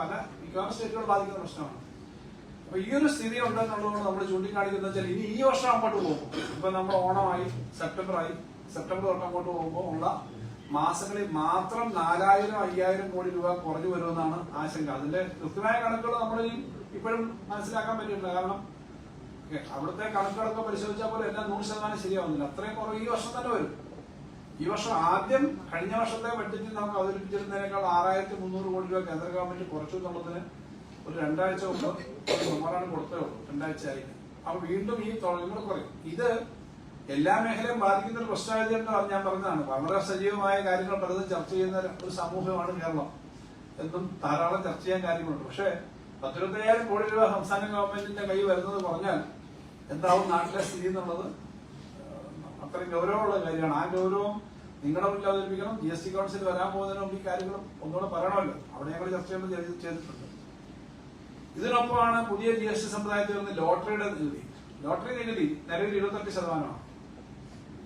പല മിക്കവാറും സ്റ്റേറ്റുകൾ ബാധിക്കുന്ന പ്രശ്നമാണ്. അപ്പൊ ഈ ഒരു സ്ഥിതി ഉണ്ടെന്നുള്ളതുകൊണ്ട് നമ്മൾ ചൂണ്ടിക്കാണിക്കുന്നത് വെച്ചാൽ ഇനി ഈ വർഷം അങ്ങോട്ട് പോകും. ഇപ്പൊ നമ്മൾ ഓണമായി സെപ്റ്റംബർ ആയി. സെപ്റ്റംബർ തൊട്ട് അങ്ങോട്ട് പോകുമ്പോൾ ഉള്ള മാസങ്ങളിൽ മാത്രം നാലായിരം അയ്യായിരം കോടി രൂപ കുറഞ്ഞു വരുമെന്നാണ് ആശങ്ക. അതിന്റെ കൃത്യമായ കണക്കുകൾ നമ്മൾ ഇപ്പോഴും മനസ്സിലാക്കാൻ പറ്റിയിട്ടില്ല. കാരണം അവിടുത്തെ കണക്കുകളൊക്കെ പരിശോധിച്ചാൽ പോലും എല്ലാം നൂറ് ശതമാനം ശരിയാവുന്നില്ല. അത്രയും കുറവ് ഈ വർഷം തന്നെ വരും. ഈ വർഷം ആദ്യം കഴിഞ്ഞ വർഷത്തെ ബഡ്ജറ്റിൽ നമുക്ക് അവതരിപ്പിച്ചിരുന്നതിനേക്കാൾ ആറായിരത്തി മുന്നൂറ് കോടി രൂപ കേന്ദ്ര ഗവൺമെന്റ് കുറച്ചു എന്നുള്ളതിന് ഒരു രണ്ടാഴ്ച മെമ്മറാണ് കൊടുത്തേ ഉള്ളൂ. രണ്ടാഴ്ച ആയി അപ്പൊ വീണ്ടും ഈ തൊഴിലുകൾ കുറയും. ഇത് എല്ലാ മേഖലയും ബാധിക്കുന്ന ഒരു പ്രശ്നമായതുകൊണ്ട് ഞാൻ പറഞ്ഞതാണ്. വളരെ സജീവമായ കാര്യങ്ങൾ പലതും ചർച്ച ചെയ്യുന്ന ഒരു സമൂഹമാണ് കേരളം എന്നും ധാരാളം ചർച്ച ചെയ്യാൻ കാര്യങ്ങളുണ്ട്. പക്ഷേ പത്തിരുപത്തയ്യായിരം കോടി രൂപ സംസ്ഥാന ഗവൺമെന്റിന്റെ കൈ വരുന്നത് പറഞ്ഞാൽ എന്താവും നാട്ടിലെ സ്ഥിതി എന്നുള്ളത് അത്രയും ഗൗരവമുള്ള കാര്യമാണ്. ആ ഗൗരവം നിങ്ങളുടെ മുന്നിൽ അവതരിപ്പിക്കണം ജി എസ് ടി കൗൺസിൽ വരാൻ പോകുന്നതിന് മുമ്പ് ഈ കാര്യങ്ങളും ഒന്നുകൂടെ പറയണമല്ലോ. അവിടെ ഞങ്ങൾ ചർച്ച ചെയ്യുമ്പോൾ ചെയ്തിട്ടുണ്ട്. ഇതിനൊപ്പമാണ് പുതിയ ജി എസ് ടി സമ്പ്രദായത്തിൽ നിന്ന് ലോട്ടറിയുടെ നികുതി. ലോട്ടറി നികുതി നിലവിൽ ഇരുപത്തെട്ട് ശതമാനമാണ്.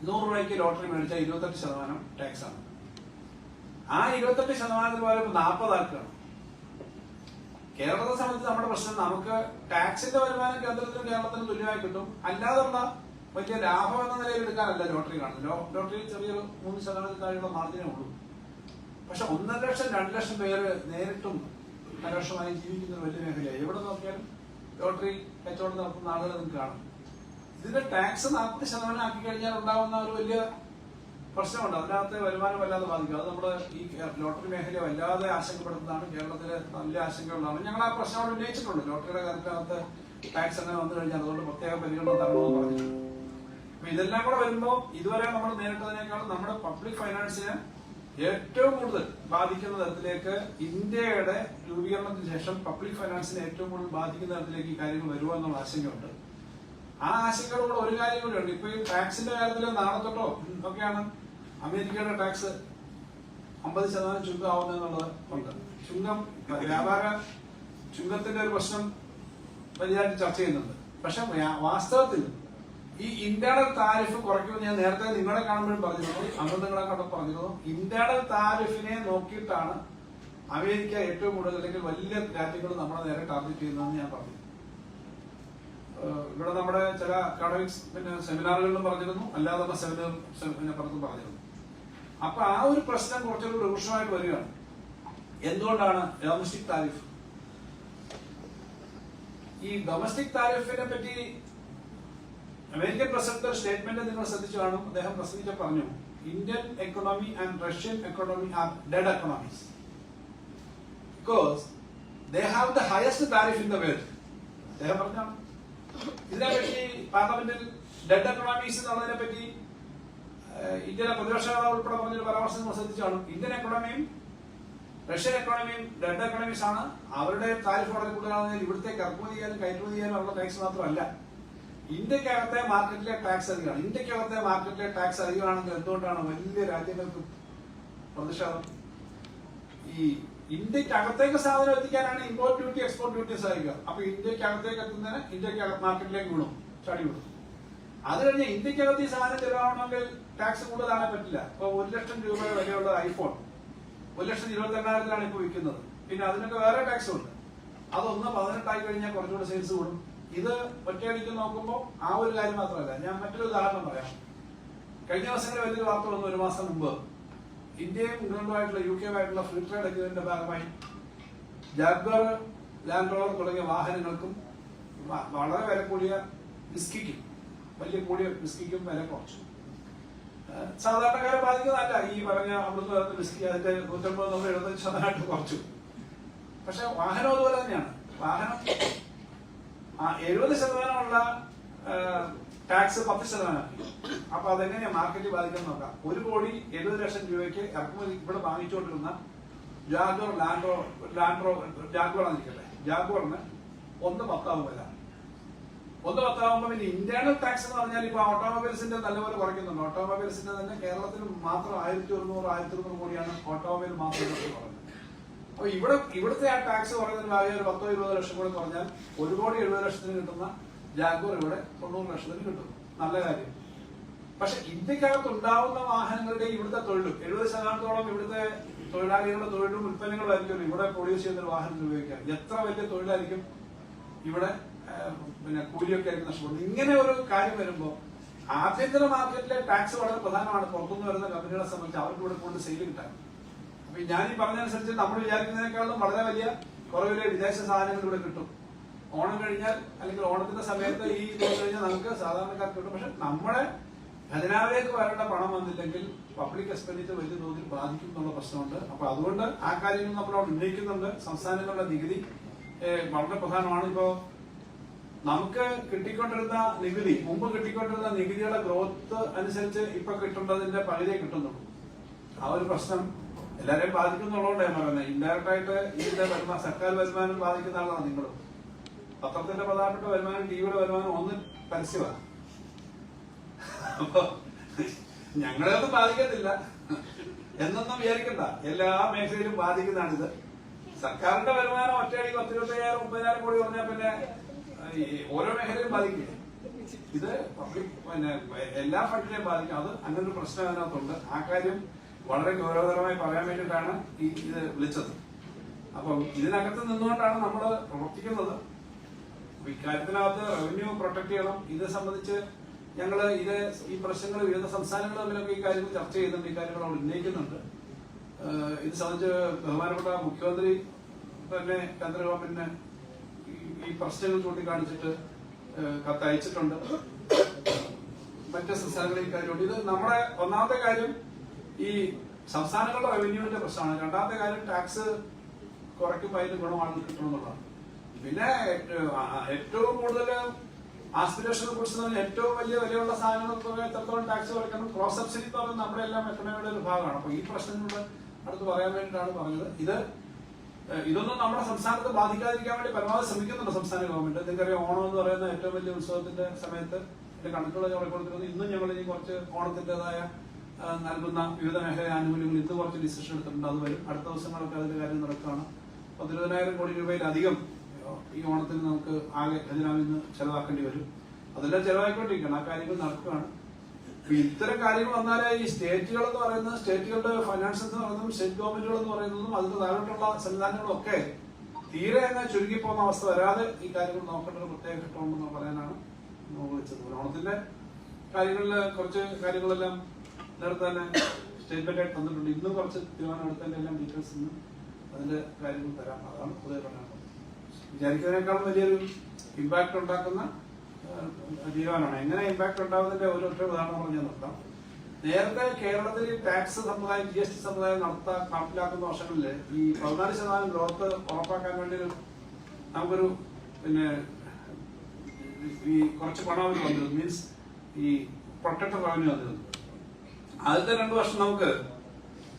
നൂറ് രൂപയ്ക്ക് ലോട്ടറി മേടിച്ചാൽ ഇരുപത്തെട്ട് ശതമാനം ടാക്സ് ആണ്. ആ ഇരുപത്തെട്ട് ശതമാനത്തിൽ പകരം നാൽപ്പതാക്കുകയാണ് കേരളത്തെ സംബന്ധിച്ച് നമ്മുടെ പ്രശ്നം നമുക്ക് ടാക്സിന്റെ വരുമാനം കേന്ദ്രത്തിനും കേരളത്തിനും തുല്യമായി കിട്ടും. അല്ലാതുള്ള വലിയ ലാഭം എന്ന നിലയിൽ എടുക്കാനല്ല ലോട്ടറി കാണുന്നത്. ലോട്ടറിയിൽ ചെറിയൊരു മൂന്ന് ശതമാനത്തിൽ താഴെയുള്ള മാർജിനേ ഉള്ളൂ. പക്ഷെ ഒന്നര ലക്ഷം രണ്ട് ലക്ഷം പേര് നേരിട്ടും പരോക്ഷമായി ജീവിക്കുന്ന വലിയ മേഖലയാണ്. എവിടെ നോക്കിയാലും ലോട്ടറി കച്ചവടം നടത്തുന്ന ആളുകൾ നിങ്ങൾക്ക് കാണും. ഇതിന്റെ ടാക്സ് നാൽപ്പത് ശതമാനം ആക്കി കഴിഞ്ഞാൽ ഉണ്ടാവുന്ന ഒരു വലിയ പ്രശ്നമുണ്ട്. അതിനകത്ത് വരുമാനം വല്ലാതെ ബാധിക്കും. അത് നമ്മുടെ ഈ ലോട്ടറി മേഖലയെ വല്ലാതെ ആശങ്കപ്പെടുന്നതാണ് കേരളത്തിലെ നല്ല ആശങ്കകളാണ് ഞങ്ങൾ ആ പ്രശ്നം അവിടെ ഉന്നയിച്ചിട്ടുണ്ട്. ലോട്ടറിയുടെ കാര്യത്തിനകത്ത് ടാക്സ് അങ്ങനെ വന്നു കഴിഞ്ഞാൽ അതുകൊണ്ട് പ്രത്യേക പരിഗണന തരണമെന്ന് പറഞ്ഞിട്ടുണ്ട്. അപ്പൊ ഇതെല്ലാം കൂടെ വരുമ്പോൾ ഇതുവരെ നമ്മൾ നേരിട്ടതിനേക്കാളും നമ്മുടെ പബ്ലിക് ഫൈനാൻസിനെ ഏറ്റവും കൂടുതൽ ബാധിക്കുന്ന തരത്തിലേക്ക് ഇന്ത്യയുടെ രൂപീകരണത്തിന് ശേഷം പബ്ലിക് ഫൈനാൻസിനെ ഏറ്റവും കൂടുതൽ ബാധിക്കുന്ന തരത്തിലേക്ക് ഈ കാര്യങ്ങൾ വരുമോ എന്നുള്ള ആശങ്കയുണ്ട്. ആ ആശങ്കകളോട് ഒരു കാര്യം കൂടിയുണ്ട് ഇപ്പൊ ഈ ടാക്സിന്റെ കാര്യത്തിൽ നാളെ തൊട്ടോ ഒക്കെയാണ് അമേരിക്കയുടെ ടാക്സ് അമ്പത് ശതമാനം ചുങ്കം ആവുന്നതെന്നുള്ളത് ഉണ്ട്. ചുങ്കം വ്യാപാര ചുങ്കത്തിന്റെ ഒരു പ്രശ്നം വലിയതായിട്ട് ചർച്ച ചെയ്യുന്നുണ്ട്. പക്ഷെ വാസ്തവത്തിൽ ഈ ഇന്റേണൽ താരിഫ് കുറയ്ക്കുമെന്ന് ഞാൻ നേരത്തെ നിങ്ങളെ കാണുമ്പോഴും പറഞ്ഞിരുന്നു അന്ന് നിങ്ങളെ കണ്ടപ്പോൾ പറഞ്ഞിരുന്നു. ഇന്റേണൽ താരിഫിനെ നോക്കിയിട്ടാണ് അമേരിക്ക ഏറ്റവും കൂടുതൽ അല്ലെങ്കിൽ വലിയ രാജ്യങ്ങൾ നമ്മളെ നേരെ ടാർഗറ്റ് ചെയ്യുന്നതെന്ന് ഞാൻ പറഞ്ഞു. ഇവിടെ നമ്മുടെ ചില അക്കാഡമിക്സ് പിന്നെ സെമിനാറുകളിലും പറഞ്ഞിരുന്നു അല്ലാതെ പിന്നെ പുറത്തും പറഞ്ഞിരുന്നു. അപ്പൊ ആ ഒരു പ്രശ്നം കുറച്ചുകൂടി രൂക്ഷമായിട്ട് വരികയാണ്. എന്തുകൊണ്ടാണ് ഡൊമസ്റ്റിക് താരിഫ് ഈ ഡൊമസ്റ്റിക് താരിഫിനെ പറ്റി അമേരിക്കൻ പ്രസിഡന്റ് സ്റ്റേറ്റ്മെന്റ് നിങ്ങൾ ശ്രദ്ധിച്ചു കാണും. അദ്ദേഹം പ്രസംഗിച്ച പറഞ്ഞു Indian economy and Russian economy are dead economies because they have the highest tariff in the world അദ്ദേഹം പറഞ്ഞു ഇതിനെപ്പറ്റി പാർലമെന്റിൽ ഡെഡ് എക്കണോമീസ് എന്നുള്ളതിനെ പറ്റി ഇന്ത്യയിലെ പ്രതിപക്ഷ ഉൾപ്പെടെ പറഞ്ഞൊരു പരാമർശം നിങ്ങൾ ശ്രദ്ധിച്ചു കാണും. ഇന്ത്യൻ എക്കണോമിയും റഷ്യൻ എക്കണോമിയും ഡെഡ് എക്കണോമീസ് ആണ്. അവരുടെ താരിഫ് വളരെ കൂടുതലാണെങ്കിൽ ഇവിടുത്തെ ഇറക്കുമതി ചെയ്യാനും കയറ്റുമതി ചെയ്യാനും ഉള്ള ടാക്സ് മാത്രമല്ല. ഇന്ത്യക്കകത്തെ മാർക്കറ്റിലെ ടാക്സ് അധികമാണ്. ഇന്ത്യക്കകത്തെ മാർക്കറ്റിലെ ടാക്സ് അധികമാണെങ്കിൽ എന്തുകൊണ്ടാണ് വലിയ രാജ്യങ്ങൾക്ക് പ്രതിഷേധം? ഈ ഇന്ത്യക്കകത്തേക്ക് സാധനം എത്തിക്കാനാണ് ഇമ്പോർട്ട് ഡ്യൂട്ടി എക്സ്പോർട്ട് ഡ്യൂട്ടി സഹായിക്കുക അപ്പൊ ഇന്ത്യക്കകത്തേക്ക് എത്തുന്നതിന് ഇന്ത്യയ്ക്ക് മാർക്കറ്റിലേക്ക് വിടും ചടി വിടും അത് കഴിഞ്ഞ് ഇന്ത്യക്കകത്ത് ഈ സാധനം ചെലവാണെങ്കിൽ ടാക്സ് കൂടുതലാണെ പറ്റില്ല. ഇപ്പൊ ഒരു ലക്ഷം രൂപ വിലയുള്ള ഐഫോൺ ഒരു ലക്ഷം ഇരുപത്തി എണ്ണായിരത്തിലാണ് ഇപ്പൊ വിൽക്കുന്നത്. പിന്നെ അതിനൊക്കെ വേറെ ടാക്സ് ഉണ്ട്. അതൊന്ന് പതിനെട്ടായി കഴിഞ്ഞാൽ കുറച്ചുകൂടെ സെയിൽസ് കൂടും. ഇത് ഒറ്റയടിക്ക് നോക്കുമ്പോൾ ആ ഒരു കാര്യം മാത്രമല്ല. ഞാൻ മറ്റൊരു ഉദാഹരണം പറയാം. കഴിഞ്ഞ ദിവസങ്ങളിൽ വലിയൊരു വാർത്ത വന്നു ഒരു മാസം മുമ്പ്. ഇന്ത്യയും ഇംഗ്ലണ്ടുമായിട്ടുള്ള യു കെ കെയുമായിട്ടുള്ള ഫ്രീ ട്രേഡ് അഗ്രിമെന്റിന്റെ ഭാഗമായി ജാഗ്വർ ലാൻഡ് റോവർ തുടങ്ങിയ വാഹനങ്ങൾക്കും വളരെ വില കൂടിയ വിസ്കിക്കും വലിയ കൂടിയ വിസ്കിക്കും വില കുറച്ചു. സാധാരണക്കാരെ ബാധിക്കുന്നതല്ല. ഈ പറഞ്ഞ അമൃത് വരുന്ന വിസ്കി അതിന്റെ നൂറ്റമ്പത് നമ്മൾ എഴുപത്തഞ്ച് ശതമാനമായിട്ട് കുറച്ചു. പക്ഷെ വാഹനം അതുപോലെ തന്നെയാണ്. വാഹനം ആ എഴുപത് ശതമാനമുള്ള ടാക്സ് പത്ത് ശതമാനമാക്കി അപ്പൊ അതെങ്ങനെയാ മാർക്കറ്റ് ബാധിക്കുന്നത് നോക്കാം. ഒരു കോടി എഴുപത് ലക്ഷം രൂപയ്ക്ക് ഇറക്കുമതി ഇവിടെ വാങ്ങിച്ചുകൊണ്ടിരുന്ന ജാഗോർ ലാൻഡ്രോ ലാൻഡ്രോ ജാഗ്വർ എന്നിരിക്കട്ടെ ജാഗോറിന് ഒന്ന് പത്താവും വില ഒന്ന് പത്താവുമ്പോൾ പിന്നെ ഇന്റേണൽ ടാക്സ് എന്ന് പറഞ്ഞാൽ ഇപ്പൊ ഓട്ടോമൊബൈൽസിന്റെ നല്ലപോലെ കുറയ്ക്കുന്നുണ്ട്. ഓട്ടോമൊബൈൽസിന്റെ തന്നെ കേരളത്തിൽ മാത്രം ആയിരത്തി ഒരുന്നൂറ് ആയിരത്തി ഒരുന്നൂറ് കോടിയാണ് ഓട്ടോമൊബൈൽ മാത്രം കുറഞ്ഞത്. അപ്പൊ ഇവിടെ ഇവിടുത്തെ ആ ടാക്സ് പറയുന്നതിന് ഭാഗം ഒരു പത്തോ ഇരുപതോ ലക്ഷം കൂടെ കുറഞ്ഞാൽ ഒരു കോടി എഴുപത് ലക്ഷത്തിന് കിട്ടുന്ന ജാഗ്വർ ഇവിടെ തൊണ്ണൂറ് ലക്ഷത്തിന് കിട്ടും. നല്ല കാര്യം. പക്ഷെ ഇന്ത്യക്കകത്ത് ഉണ്ടാവുന്ന വാഹനങ്ങളുടെ ഇവിടുത്തെ തൊഴിലും എഴുപത് ശതമാനത്തോളം ഇവിടുത്തെ തൊഴിലാളികളുടെ തൊഴിലും ഉൽപ്പന്നങ്ങളായിരിക്കും ഇവിടെ പ്രൊഡ്യൂസ് ചെയ്യുന്ന ഒരു വാഹനത്തിൽ ഉപയോഗിക്കുക എത്ര വലിയ തൊഴിലായിരിക്കും ഇവിടെ പിന്നെ കൂലിയൊക്കെ ആയിരിക്കും നഷ്ടപ്പെടുന്നത്? ഇങ്ങനെ ഒരു കാര്യം വരുമ്പോൾ ആഭ്യന്തര മാർക്കറ്റിലെ ടാക്സ് വളരെ പ്രധാനമാണ്. പുറത്തുനിന്ന് വരുന്ന കമ്പനികളെ സംബന്ധിച്ച് അവർക്ക് ഇവിടെ കൊണ്ട് സെയിൽ കിട്ടാൻ. ഞാൻ ഈ പറഞ്ഞതനുസരിച്ച് നമ്മൾ വിചാരിക്കുന്നതിനേക്കാളും വളരെ വലിയ കുറവിലെ വിദേശ സാധനങ്ങൾ ഇവിടെ കിട്ടും. ഓണം കഴിഞ്ഞാൽ അല്ലെങ്കിൽ ഓണത്തിന്റെ സമയത്ത് ഈ വന്നു കഴിഞ്ഞാൽ നമുക്ക് സാധാരണക്കാർക്ക് കിട്ടും. പക്ഷെ നമ്മുടെ ഖജനാവിലേക്ക് വരേണ്ട പണം വന്നില്ലെങ്കിൽ പബ്ലിക് എക്സ്പെൻഡിച്ചർ വലിയ തോതിൽ ബാധിക്കും എന്നുള്ള പ്രശ്നമുണ്ട്. അപ്പൊ അതുകൊണ്ട് ആ കാര്യങ്ങൾ നമ്മൾ അവിടെ ഉന്നയിക്കുന്നുണ്ട്. സംസ്ഥാനങ്ങളുടെ നികുതി വളരെ പ്രധാനമാണ്. ഇപ്പോ നമുക്ക് കിട്ടിക്കൊണ്ടിരുന്ന നികുതി മുമ്പ് കിട്ടിക്കൊണ്ടിരുന്ന നികുതിയുടെ ഗ്രോത്ത് അനുസരിച്ച് ഇപ്പൊ കിട്ടേണ്ടതിന്റെ പകുതിയെ കിട്ടുന്നുള്ളൂ. ആ ഒരു പ്രശ്നം എല്ലാരെയും ബാധിക്കുന്നുള്ളതുകൊണ്ട് ഞാൻ പറയുന്നത് ഇൻഡയറക്റ്റ് ആയിട്ട് ഇതിന്റെ വരുമാനം സർക്കാർ വരുമാനം ബാധിക്കുന്ന ആളാണ് നിങ്ങൾ പത്രത്തിന്റെ പ്രധാനപ്പെട്ട വരുമാനം ടിവിയുടെ വരുമാനം ഒന്ന് പരസ്യമാണ്. അപ്പൊ ഞങ്ങളെയൊന്നും ബാധിക്കത്തില്ല. എന്നൊന്നും വിചാരിക്കണ്ട. എല്ലാ മേഖലയിലും ബാധിക്കുന്നതാണിത്. സർക്കാരിന്റെ വരുമാനം ഒറ്റയടിക്ക് പത്തിരുപത്തയ്യായിരം മുപ്പതിനായിരം കോടി പറഞ്ഞാൽ പിന്നെ ഓരോ മേഖലയും ബാധിക്കില്ല? ഇത് പബ്ലിക് പിന്നെ എല്ലാ ഫണ്ടിനെയും ബാധിക്കും. അത് അങ്ങനൊരു പ്രശ്നം അതിനകത്തുണ്ട്. ആ കാര്യം വളരെ ഗൗരവതരമായി പറയാൻ വേണ്ടിയിട്ടാണ് ഈ ഇത് വിളിച്ചത്. അപ്പം ഇതിനകത്ത് നിന്നുകൊണ്ടാണ് നമ്മൾ പ്രവർത്തിക്കുന്നത്. ഇക്കാര്യത്തിനകത്ത് റവന്യൂ പ്രൊട്ടക്ട് ചെയ്യണം. ഇത് സംബന്ധിച്ച് ഞങ്ങൾ ഇത് ഈ പ്രശ്നങ്ങൾ വിവിധ സംസ്ഥാനങ്ങൾ തമ്മിലൊക്കെ ഈ കാര്യങ്ങൾ ചർച്ച ചെയ്യുന്നുണ്ട്. ഈ കാര്യങ്ങൾ അവിടെ ഉന്നയിക്കുന്നുണ്ട്. ഇത് സംബന്ധിച്ച് ബഹുമാനപ്പെട്ട മുഖ്യമന്ത്രി തന്നെ കേന്ദ്ര ഗവൺമെന്റിന് ഈ- പ്രശ്നങ്ങൾ ചൂണ്ടിക്കാണിച്ചിട്ട് കത്തയച്ചിട്ടുണ്ട്. മറ്റ് സംസ്ഥാനങ്ങളിൽ കാര്യമുണ്ട് ഇത് നമ്മുടെ ഒന്നാമത്തെ കാര്യം ഈ സംസ്ഥാനങ്ങളുടെ റവന്യൂവിന്റെ പ്രശ്നമാണ്. രണ്ടാമത്തെ കാര്യം ടാക്സ് കുറയ്ക്കുമ്പോൾ അതിന് ഗുണമാണ് കിട്ടണമെന്നുള്ളതാണ്. പിന്നെ ഏറ്റവും കൂടുതൽ ആസ്പിറേഷനെ കുറിച്ച് ഏറ്റവും വലിയ വിലയുള്ള സാധനങ്ങൾ എത്രത്തോളം ടാക്സ് കുറയ്ക്കണം. ക്രോസ് സബ്സിഡി എന്ന് നമ്മുടെ എല്ലാം എക്കണോമിയുടെ ഒരു ഭാഗമാണ്. അപ്പൊ ഈ പ്രശ്നങ്ങളുടെ അടുത്ത് പറയാൻ വേണ്ടിയിട്ടാണ് പറഞ്ഞത്. ഇത് ഇതൊന്നും നമ്മുടെ സംസ്ഥാനത്ത് ബാധിക്കാതിരിക്കാൻ വേണ്ടി പരമാവധി ശ്രമിക്കുന്നുണ്ട് സംസ്ഥാന ഗവൺമെന്റ് നിങ്ങൾക്കറിയാം ഓണം എന്ന് പറയുന്ന ഏറ്റവും വലിയ ഉത്സവത്തിന്റെ സമയത്ത് കണക്കുകൾ ഞങ്ങൾ കൊടുത്തിരുന്നത് ഇന്നും ഞങ്ങൾ ഇനി കുറച്ച് ഓണത്തിന്റേതായ ആ, നൽകുന്ന വിവിധ മേഖല ആനുകൂല്യങ്ങൾ ഇന്ന് കുറച്ച് ഡിസിഷൻ എടുത്തിട്ടുണ്ട്. അത് വരും. അടുത്ത ദിവസങ്ങളൊക്കെ അതിന്റെ കാര്യം നടക്കുകയാണ്. പത്തിരുപതിനായിരം കോടി രൂപയിലധികം ഈ ഓണത്തിന് നമുക്ക് ആകെ ഖജനാവിൽ നിന്ന് ചെലവാക്കേണ്ടി വരും. അതെല്ലാം ചെലവാക്കിക്കൊണ്ടിരിക്കുകയാണ് ആ കാര്യങ്ങൾ നടക്കുകയാണ്. ഇത്തരം കാര്യങ്ങൾ വന്നാലേ ഈ സ്റ്റേറ്റുകൾ എന്ന് പറയുന്നത് സ്റ്റേറ്റുകളുടെ ഫൈനാൻസ് എന്ന് പറയുന്നതും സ്റ്റേറ്റ് ഗവൺമെന്റുകൾ എന്ന് പറയുന്നതും അതിന് താഴോട്ടുള്ള സംവിധാനങ്ങളൊക്കെ തീരെ അങ്ങ് ചുരുങ്ങി പോകുന്ന അവസ്ഥ വരാതെ ഈ കാര്യങ്ങൾ നോക്കേണ്ട ഒരു പ്രത്യേക ഘട്ടമുണ്ടെന്ന് പറയാനാണ് വിളിച്ചത്. ഓണത്തിന്റെ കാര്യങ്ങളിൽ കുറച്ച് കാര്യങ്ങളെല്ലാം നേരത്തെ സ്റ്റേറ്റ്മെന്റ് ആയിട്ട് ഇന്ന് കുറച്ച് തീരുമാനം എല്ലാം ഡീറ്റെയിൽസ് ഇന്ന് അതിന്റെ കാര്യങ്ങൾ തരാം. അതാണ് പുതിയ വിചാരിക്കുന്നതിനേക്കാളും വലിയൊരു ഇമ്പാക്ട് ഉണ്ടാക്കുന്ന തീരുമാനമാണ്. എങ്ങനെ ഇമ്പാക്ട് ഉണ്ടാകുന്നതിന്റെ ഒറ്റ ഉദാഹരണം പറഞ്ഞ് നിർത്താം. നേരത്തെ കേരളത്തിൽ ടാക്സ് സമ്പ്രദായം ജി എസ് ടി സമ്പ്രദായം നടത്താൻ നടപ്പിലാക്കുന്ന ഈ പതിനാല് ശതമാനം ഗ്രോത്ത് ഉറപ്പാക്കാൻ വേണ്ടി നമുക്കൊരു പിന്നെ ഈ കുറച്ച് പണം അവർ വന്നിരുന്നു മീൻസ് ഈ പ്രൊട്ടക്ടർ റവന്യൂ വന്നിരുന്നു ആദ്യത്തെ രണ്ടു വർഷം നമുക്ക്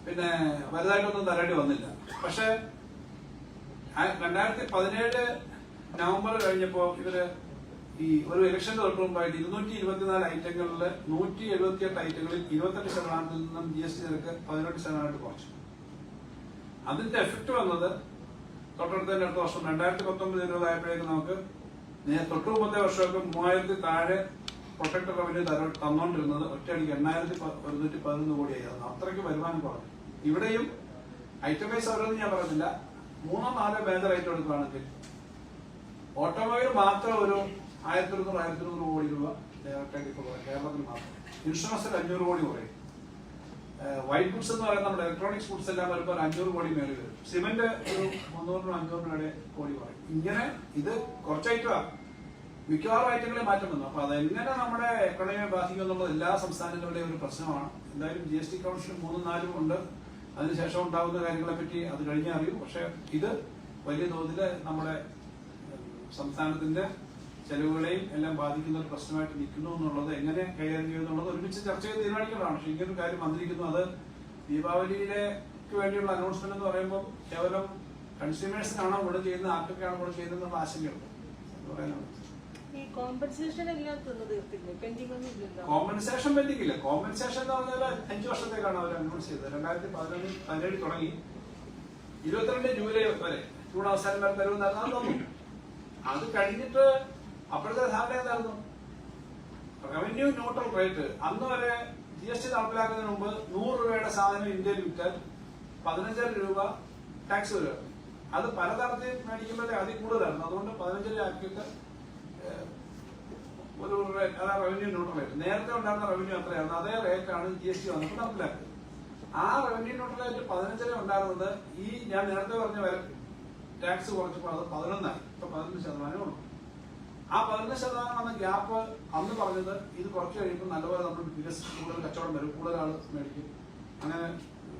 പിന്നെ വലുതായിട്ടൊന്നും തരേണ്ടി വന്നില്ല. പക്ഷെ രണ്ടായിരത്തി പതിനേഴ് നവംബർ കഴിഞ്ഞപ്പോ ഇവർ ഈ ഒരു ഇലക്ഷൻ തൊട്ട് മുമ്പായിട്ട് ഇരുന്നൂറ്റി ഇരുപത്തിനാല് ഐറ്റങ്ങളിൽ നൂറ്റി എഴുപത്തിയെട്ട് ഐറ്റങ്ങളിൽ ഇരുപത്തെട്ട് ശതമാനത്തിൽ നിന്നും ജി എസ് ടി നിരക്ക് പതിനെട്ട് ശതമാനമായിട്ട് കുറച്ചു. അതിന്റെ എഫക്ട് വന്നത് തൊട്ടടുത്തതിന്റെ അടുത്ത വർഷം രണ്ടായിരത്തി പത്തൊമ്പത് ഇരുപതായപ്പോഴേക്കും നമുക്ക് നേ- തൊട്ട് മുമ്പത്തെ വർഷമൊക്കെ മൂവായിരത്തി താഴെ പ്രൊട്ടക്ടർ റവന്യൂ തന്നോണ്ടിരുന്നത് ഒറ്റയടിക്ക് എണ്ണായിരത്തി ഒരുന്നൂറ്റി പതിനൊന്ന് കോടിയായിരുന്നു. അത്രയ്ക്ക് വരുമാനം കുറഞ്ഞു. ഇവിടെയും ഐറ്റം വൈസ് ഓരോന്നും ഞാൻ പറഞ്ഞില്ല. മൂന്നോ നാലോ മേജർ ഐറ്റം എടുക്കുകയാണെങ്കിൽ ഓട്ടോമൊബൈൽ മാത്രം ഒരു ആയിരത്തി ഒരുന്നൂറ് ആയിരത്തി ഇരുന്നൂറ് കോടി രൂപ കേരളത്തിൽ മാത്രം. ഇൻഷുറൻസിൽ അഞ്ഞൂറ് കോടി കുറയും. വൈറ്റ് ഗുഡ്സ് എന്ന് പറയുന്ന നമ്മുടെ ഇലക്ട്രോണിക്സ് ഗുഡ്സ് എല്ലാം വരുമ്പോൾ അഞ്ഞൂറ് കോടി മേളിൽ വരും. സിമന്റ് ഒരു മുന്നൂറിനും അഞ്ഞൂറിനും കോടി കുറയും. ഇങ്ങനെ ഇത് കുറച്ച് ഐറ്റമാണ് മിക്കവാറും ഐറ്റങ്ങളിൽ മാറ്റം വന്നു. അപ്പൊ അതെങ്ങനെ നമ്മുടെ എക്കണോമിയെ ബാധിക്കും എന്നുള്ളത് എല്ലാ സംസ്ഥാനങ്ങളുടെയും ഒരു പ്രശ്നമാണ്. എന്തായാലും ജി എസ് ടി കൗൺസിൽ മൂന്നും നാലും ഉണ്ട്. അതിനുശേഷം ഉണ്ടാകുന്ന കാര്യങ്ങളെ പറ്റി അത് കഴിഞ്ഞേ അറിയൂ. പക്ഷെ ഇത് വലിയ തോതിൽ നമ്മുടെ സംസ്ഥാനത്തിന്റെ ചെലവുകളെയും എല്ലാം ബാധിക്കുന്ന ഒരു പ്രശ്നമായിട്ട് നിൽക്കുന്നു എന്നുള്ളത് എങ്ങനെ കൈകാര്യം ചെയ്യുന്നു എന്നുള്ളത് ഒരുമിച്ച് ചർച്ച ചെയ്ത് തീരുമാനിക്കുന്നതാണ് പക്ഷെ ഇങ്ങനൊരു കാര്യം വന്നിരിക്കുന്നു. അത് ദീപാവലിയിലേക്ക് വേണ്ടിയുള്ള അനൗൺസ്മെന്റ് എന്ന് പറയുമ്പോൾ കേവലം കൺസ്യൂമേഴ്സിനാണോ ഇവിടെ ചെയ്യുന്നത് ആർക്കൊക്കെയാണോ ഇവിടെ ചെയ്യുന്നത് എന്നുള്ള ആശങ്കയുണ്ട്. എന്ന് പറയാനാണ്. ഈ കോമ്പൻസേഷൻ എല്ലാം തന്നു തീർത്തില്ലേ? പെൻഡിംഗ് ഒന്നും കോമ്പൻസേഷൻ എന്ന് പറഞ്ഞാൽ അഞ്ചു വർഷത്തേക്കാണ് അവർ അനൗൺസ് ചെയ്തത്. രണ്ടായിരത്തി പതിനൊന്ന് പതിനേഴ് തുടങ്ങി. ഇരുപത്തിരണ്ട് ജൂലൈ വരെ ജൂൺ അവസാനം വരെ തരുമെന്ന് അത് തന്നു അത് കഴിഞ്ഞിട്ട് അപ്പോഴത്തെ ധാരണ എന്തായിരുന്നു? റവന്യൂ ന്യൂട്രൽ റേറ്റ് അന്ന് വരെ ജി എസ് ടി നടപ്പിലാക്കുന്നതിന് മുമ്പ് നൂറ് രൂപയുടെ സാധനം ഇന്ത്യയിൽ വിറ്റാൽ പതിനഞ്ചായിരം രൂപ ടാക്സ് വരുക അത് പലതരത്തിൽ മേടിക്കുമ്പോഴേ അതിൽ കൂടുതലായിരുന്നു. അതുകൊണ്ട് പതിനഞ്ചര ആക്കിയിട്ട് ഒരു അതാ റവന്യൂ ന്യൂട്രൽ റേറ്റ് നേരത്തെ ഉണ്ടായിരുന്ന റവന്യൂ അത്രയായിരുന്നു. അതേ റേറ്റാണ് ജി എസ് ടി വന്നപ്പോൾ നടപ്പിലാക്കിയത്. ആ റവന്യൂ ന്യൂട്രൽ റേറ്റ് പതിനഞ്ചര ഉണ്ടായിരുന്നത് ഈ ഞാൻ നേരത്തെ പറഞ്ഞ വരെ ടാക്സ് കുറച്ചപ്പോൾ അത് പതിനൊന്നായി. ഇപ്പൊ പതിനൊന്ന് ശതമാനമേ ഉള്ളൂ. ആ പതിനൊന്ന് ശതമാനം വന്ന ഗ്യാപ്പ് അന്ന് പറഞ്ഞത് ഇത് കുറച്ച് കഴിയുമ്പോൾ നല്ലപോലെ നമ്മൾ ബിസിനസ് കൂടുതൽ കച്ചവടം വരും. കൂടുതൽ ആൾ മേടിക്കും. അങ്ങനെ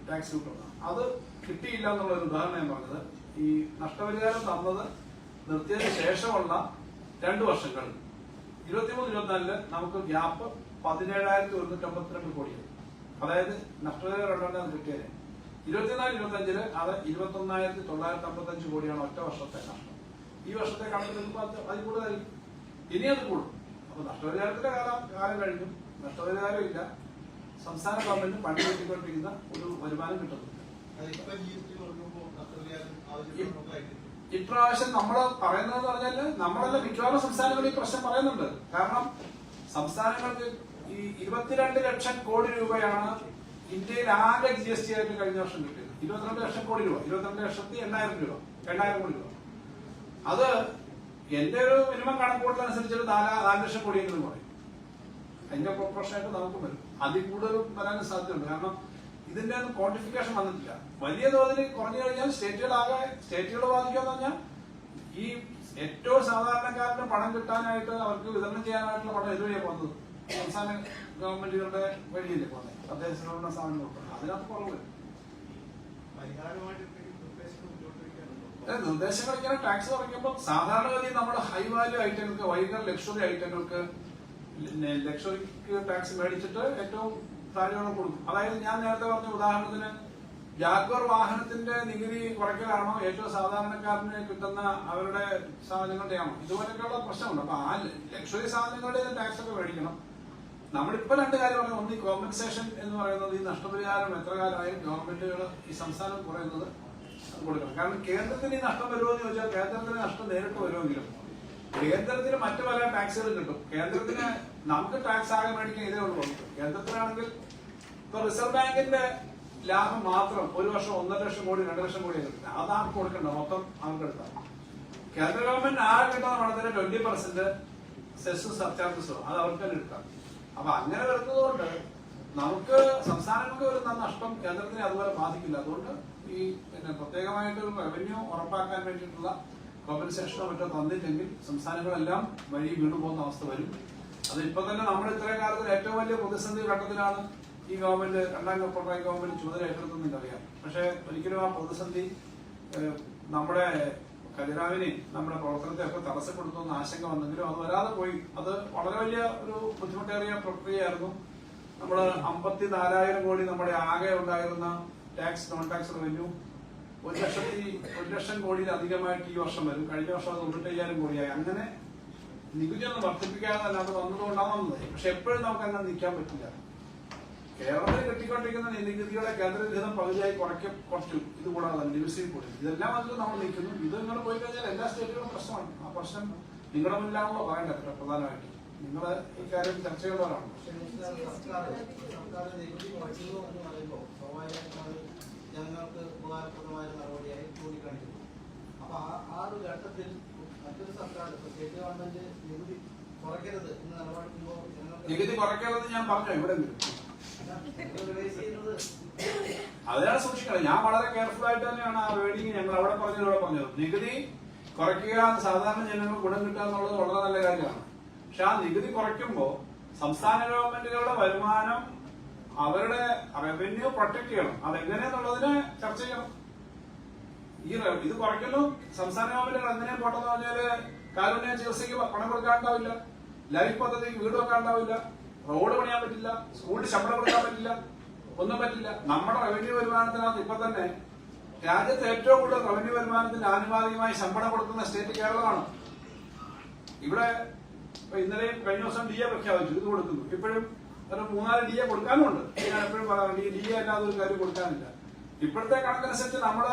ടാക്സ് കിട്ടും അത് കിട്ടിയില്ല എന്നുള്ള ഒരു ഉദാഹരണം ഞാൻ പറഞ്ഞത്. ഈ നഷ്ടപരിഹാരം തന്നത് നിർത്തിയതിനു ശേഷമുള്ള രണ്ട് വർഷങ്ങൾ. ഇരുപത്തിമൂന്ന് ഇരുപത്തിനാലിൽ നമുക്ക് ഗ്യാപ്പ് പതിനേഴായിരത്തി ഒരുന്നൂറ്റി അമ്പത്തിരണ്ട് കോടിയാണ്. അതായത് നഷ്ടപരിഹാരം കിട്ടിയത് ഇരുപത്തിനാല് ഇരുപത്തഞ്ചിൽ അത് ഇരുപത്തി ഒന്നായിരത്തി തൊള്ളായിരത്തി അമ്പത്തി അഞ്ച് കോടിയാണ് ഒറ്റ വർഷത്തെ നഷ്ടം. ഈ വർഷത്തെ കണക്കിലെടുക്കുമ്പോൾ അത് അതിൽ കൂടുതലായിരിക്കും. ഇനി അത് കൂടും. അപ്പൊ നഷ്ടപരിഹാരത്തിന്റെ കാലം കാലം കഴിഞ്ഞു. നഷ്ടപരിഹാരം ഇല്ല. സംസ്ഥാന ഗവൺമെന്റ് പണി കിട്ടിക്കൊണ്ടിരിക്കുന്ന ഒരു വരുമാനം കിട്ടുന്നു ഇപ്രാവശ്യം നമ്മൾ പറയുന്നതെന്ന് പറഞ്ഞാൽ നമ്മളല്ല മിക്കവാറും സംസ്ഥാനങ്ങൾ ഈ പ്രശ്നം പറയുന്നുണ്ട്. കാരണം സംസ്ഥാനങ്ങൾക്ക് ഈ ഇരുപത്തിരണ്ട് ലക്ഷം കോടി രൂപയാണ് ഇന്ത്യയിൽ ആകെ ജി എസ് ടി ആയിട്ട് കഴിഞ്ഞ വർഷം കിട്ടിയത്. ഇരുപത്തിരണ്ട് ലക്ഷം കോടി രൂപ. ഇരുപത്തിരണ്ട് ലക്ഷത്തി എണ്ണായിരം രൂപ. എണ്ണായിരം കോടി രൂപ. അത് എന്റെ ഒരു മിനിമം കണക്കുകൂട്ടൽ അനുസരിച്ച് ഒരു നാല് നാല് ലക്ഷം കോടിയെങ്കിലും പറയും അതിന്റെ പ്രൊപ്പോർഷൻ ആയിട്ട് നമുക്ക് വരും. അതിൽ കൂടുതൽ വരാനും സാധ്യതയുണ്ട്. കാരണം ഇതിന്റെ ഒന്നും ക്വാണ്ടിഫിക്കേഷൻ വന്നിട്ടില്ല. വലിയ തോതിൽ കുറഞ്ഞു കഴിഞ്ഞാൽ സ്റ്റേറ്റുകളാകെ സ്റ്റേറ്റുകൾ ബാധിക്കാന്ന് പറഞ്ഞാൽ ഈ ഏറ്റവും സാധാരണക്കാരന് പണം കിട്ടാനായിട്ട് അവർക്ക് വിതരണം ചെയ്യാനായിട്ടുള്ള പണം ഇതുവഴിയാണ് പോകുന്നത്? സംസ്ഥാന ഗവൺമെന്റുകളുടെ വഴിയല്ലേ പോകുന്നത്? തദ്ദേശ സ്വയംഭരണ അതിനകത്ത് കുറവ്. നിർദ്ദേശങ്ങൾ ഇങ്ങനെ ടാക്സ് കുറയ്ക്കുമ്പോൾ സാധാരണഗതി നമ്മുടെ ഹൈ വാല്യൂ ഐറ്റങ്ങൾക്ക് വൈകർ ലക്ഷറി ഐറ്റങ്ങൾക്ക് ലക്ഷറിക്ക് ടാക്സ് മേടിച്ചിട്ട് ഏറ്റവും താഴെയോളം കൊടുക്കും. അതായത് ഞാൻ നേരത്തെ പറഞ്ഞ ഉദാഹരണത്തിന് ജാഗ്വർ വാഹനത്തിന്റെ നികുതി കുറയ്ക്കലാണോ ഏറ്റവും സാധാരണക്കാരന് കിട്ടുന്ന അവരുടെ സാധനങ്ങളുടെയാണോ ഇതുപോലെയൊക്കെയുള്ള പ്രശ്നമുണ്ട്. അപ്പൊ ആ ലക്ഷറി സാധനങ്ങളുടെ ടാക്സ് ഒക്കെ മേടിക്കണം. നമ്മളിപ്പോ രണ്ട് കാര്യം പറഞ്ഞു ഒന്ന് ഈ കോമ്പൻസേഷൻ എന്ന് പറയുന്നത് ഈ നഷ്ടപരിഹാരം എത്ര കാലമായും ഗവൺമെന്റുകൾ ഈ സംസ്ഥാനം കുറയുന്നത് കൊടുക്കണം. കാരണം കേന്ദ്രത്തിന് ഈ നഷ്ടം വരുമോ എന്ന് ചോദിച്ചാൽ കേന്ദ്രത്തിന് നഷ്ടം നേരിട്ട് വരുമെങ്കിലും കേന്ദ്രത്തിന് മറ്റു പല ടാക്സുകൾ കിട്ടും. കേന്ദ്രത്തിന് നമുക്ക് ടാക്സ് ആകെ മേടിക്കാൻ ഇതേ ഉള്ളൂ. കേന്ദ്രത്തിനാണെങ്കിൽ ഇപ്പൊ റിസർവ് ബാങ്കിന്റെ ലാഭം മാത്രം ഒരു വർഷം ഒന്നര ലക്ഷം കോടി രണ്ട് ലക്ഷം കോടി അത് ആർക്ക് കൊടുക്കണ്ട? മൊത്തം അവർക്ക് എടുക്കാം കേന്ദ്ര ഗവൺമെന്റ് ആകെ കിട്ടുന്ന പണത്തിന് ട്വന്റി പെർസെന്റ് സെസ്സും സർചാർജസും അത് അവർക്ക് തന്നെ എടുക്കാം അപ്പൊ അങ്ങനെ വരുന്നതുകൊണ്ട് നമുക്ക് സംസ്ഥാനങ്ങൾക്ക് വരുന്ന നഷ്ടം കേന്ദ്രത്തിനെ അതുപോലെ ബാധിക്കില്ല. അതുകൊണ്ട് ഈ പിന്നെ പ്രത്യേകമായിട്ട് ഒരു റവന്യൂ ഉറപ്പാക്കാൻ വേണ്ടിയിട്ടുള്ള കോമ്പൻസേഷനോ മറ്റോ തന്നില്ലെങ്കിൽ സംസ്ഥാനങ്ങളെല്ലാം വഴി വീണു പോകുന്ന അവസ്ഥ വരും. അത് ഇപ്പൊ തന്നെ നമ്മൾ ഇത്രയും കാലത്തിൽ ഏറ്റവും വലിയ പ്രതിസന്ധി ഘട്ടത്തിലാണ് ഈ ഗവൺമെന്റ് രണ്ടാം പിണറായി ഗവൺമെന്റ് ചുമതല ഏറ്റെടുത്തെന്ന് അറിയാം പക്ഷെ ഒരിക്കലും ആ പ്രതിസന്ധി നമ്മുടെ ഖജനാവിനെ നമ്മുടെ പ്രവർത്തനത്തെ ഒക്കെ തടസ്സപ്പെടുത്തുന്ന ആശങ്ക വന്നെങ്കിലും അത് വരാതെ പോയി. അത് വളരെ വലിയ ഒരു ബുദ്ധിമുട്ടേറിയ പ്രക്രിയയായിരുന്നു. നമ്മൾ അമ്പത്തി നാലായിരം കോടി നമ്മുടെ ആകെ ഉണ്ടായിരുന്ന ടാക്സ് നോൺ ടാക്സ് റവന്യൂ ഒരു ലക്ഷത്തി ഒരു ലക്ഷം കോടിയിലധികമായിട്ട് ഈ വർഷം വരും. കഴിഞ്ഞ വർഷം അത് തൊണ്ണൂറ്റയ്യായിരം കോടിയായി. അങ്ങനെ നികുതി ഒന്നും വർദ്ധിപ്പിക്കാതെ തന്നെ വന്നതുകൊണ്ടാണ് വന്നത്. പക്ഷെ എപ്പോഴും നമുക്ക് അങ്ങനെ നിൽക്കാൻ പറ്റില്ല. കേരളത്തിൽ കിട്ടിക്കൊണ്ടിരിക്കുന്ന നികുതികളെ കേന്ദ്രവിഹിതം പകുതിയായി കുറയ്ക്കും കുറച്ചു ഇത് കൂടാതെ ഡിവിസിൽ കൂടി. ഇതെല്ലാം അതിൽ നമ്മൾ നിൽക്കുന്നു ഇത് നിങ്ങൾ പോയി കഴിഞ്ഞാൽ എല്ലാ സ്റ്റേറ്റുകളും പ്രശ്നമാണ്. ആ പ്രശ്നം നിങ്ങളുടെ മുന്നിലാണല്ലോ പറയേണ്ടത് പ്രധാനമായിട്ട്. നിങ്ങൾ ഈ കാര്യം ചർച്ച ചെയ്യുന്നവരാണ് ജനങ്ങൾക്ക് ഉപകാരപ്രദമായ നടപടിയായി ചൂണ്ടിക്കാണിക്കുന്നു അപ്പൊ ആ ഒരു ഘട്ടത്തിൽ മറ്റൊരു സർക്കാർ സ്റ്റേറ്റ് ഗവൺമെന്റ് നികുതി കുറയ്ക്കരുത് എന്ന് നിലപാടെടുക്കുമ്പോൾ നികുതി കുറയ്ക്കരുത് ഞാൻ പറഞ്ഞു എവിടെയെങ്കിലും അതിനാണ് സൂക്ഷിക്കണം ഞാൻ വളരെ കെയർഫുൾ ആയിട്ട് തന്നെയാണ് ആ വേർഡിങ് ഞങ്ങൾ അവിടെ പറഞ്ഞത് ഇവിടെ പറഞ്ഞത്. നികുതി കുറയ്ക്കുക സാധാരണ ജനങ്ങൾക്ക് ഗുണം കിട്ടുക എന്നുള്ളത് വളരെ നല്ല കാര്യമാണ്. പക്ഷെ ആ നികുതി കുറയ്ക്കുമ്പോൾ സംസ്ഥാന ഗവൺമെന്റുകളുടെ വരുമാനം അവരുടെ റവന്യൂ പ്രൊട്ടക്ട് ചെയ്യണം. അതെങ്ങനെയെന്നുള്ളതിനെ ചർച്ച ചെയ്യണം. ഈ ഇത് കുറയ്ക്കുന്നു സംസ്ഥാന ഗവൺമെന്റുകൾ എങ്ങനെയാ പോട്ടെന്ന് പറഞ്ഞാൽ കാരുണ്യ ചികിത്സയ്ക്ക് പണം കൊടുക്കാണ്ടാവില്ല. ലൈഫ് പദ്ധതിക്ക് വീട് വെക്കാണ്ടാവില്ല. റോഡ് പണിയാൻ പറ്റില്ല സ്കൂളിൽ ശമ്പളം കൊടുക്കാൻ പറ്റില്ല ഒന്നും പറ്റില്ല. നമ്മുടെ റവന്യൂ വരുമാനത്തിനകത്ത് ഇപ്പൊ തന്നെ രാജ്യത്ത് ഏറ്റവും കൂടുതൽ റവന്യൂ വരുമാനത്തിന് ആനുപാതികമായി ശമ്പളം കൊടുക്കുന്ന സ്റ്റേറ്റ് കേരളമാണ്. ഇവിടെ ഇപ്പൊ ഇന്നലെയും കഴിഞ്ഞ ദിവസം ഡി എ പ്രഖ്യാപിച്ചു ഇത് കൊടുക്കുന്നു. ഇപ്പോഴും മൂന്നാൽ ഡി എ കൊടുക്കാനുണ്ട് ഞാൻ എപ്പോഴും ഡി എ അല്ലാതെ ഒരു കാര്യം കൊടുക്കാനില്ല. ഇപ്പോഴത്തെ കണക്കനുസരിച്ച് നമ്മൾ